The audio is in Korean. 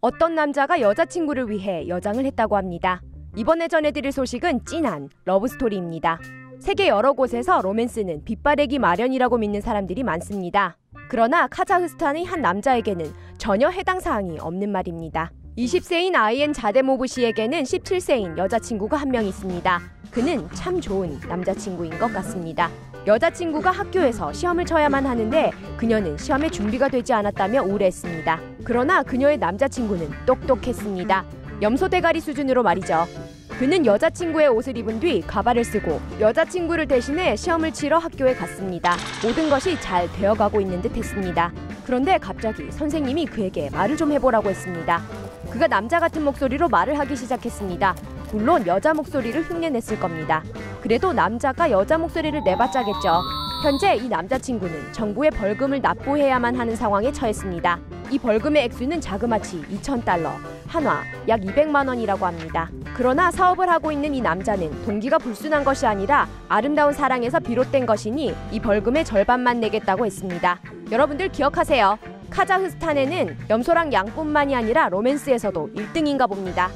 어떤 남자가 여자친구를 위해 여장을 했다고 합니다. 이번에 전해드릴 소식은 찐한 러브스토리입니다. 세계 여러 곳에서 로맨스는 빗바래기 마련이라고 믿는 사람들이 많습니다. 그러나 카자흐스탄의 한 남자에게는 전혀 해당 사항이 없는 말입니다. 20세인 아이엔 자데모브 씨에게는 17세인 여자친구가 한 명 있습니다. 그는 참 좋은 남자친구인 것 같습니다. 여자친구가 학교에서 시험을 쳐야만 하는데 그녀는 시험에 준비가 되지 않았다며 우울했습니다. 그러나 그녀의 남자친구는 똑똑했습니다. 염소 대가리 수준으로 말이죠. 그는 여자친구의 옷을 입은 뒤 가발을 쓰고 여자친구를 대신해 시험을 치러 학교에 갔습니다. 모든 것이 잘 되어가고 있는 듯 했습니다. 그런데 갑자기 선생님이 그에게 말을 좀 해보라고 했습니다. 그가 남자 같은 목소리로 말을 하기 시작했습니다. 물론 여자 목소리를 흉내냈을 겁니다. 그래도 남자가 여자 목소리를 내봤자겠죠. 현재 이 남자친구는 정부의 벌금을 납부해야만 하는 상황에 처했습니다. 이 벌금의 액수는 자그마치 2,000달러, 한화 약 200만 원이라고 합니다. 그러나 사업을 하고 있는 이 남자는 동기가 불순한 것이 아니라 아름다운 사랑에서 비롯된 것이니 이 벌금의 절반만 내겠다고 했습니다. 여러분들 기억하세요. 카자흐스탄에는 염소랑 양뿐만이 아니라 로맨스에서도 1등인가 봅니다.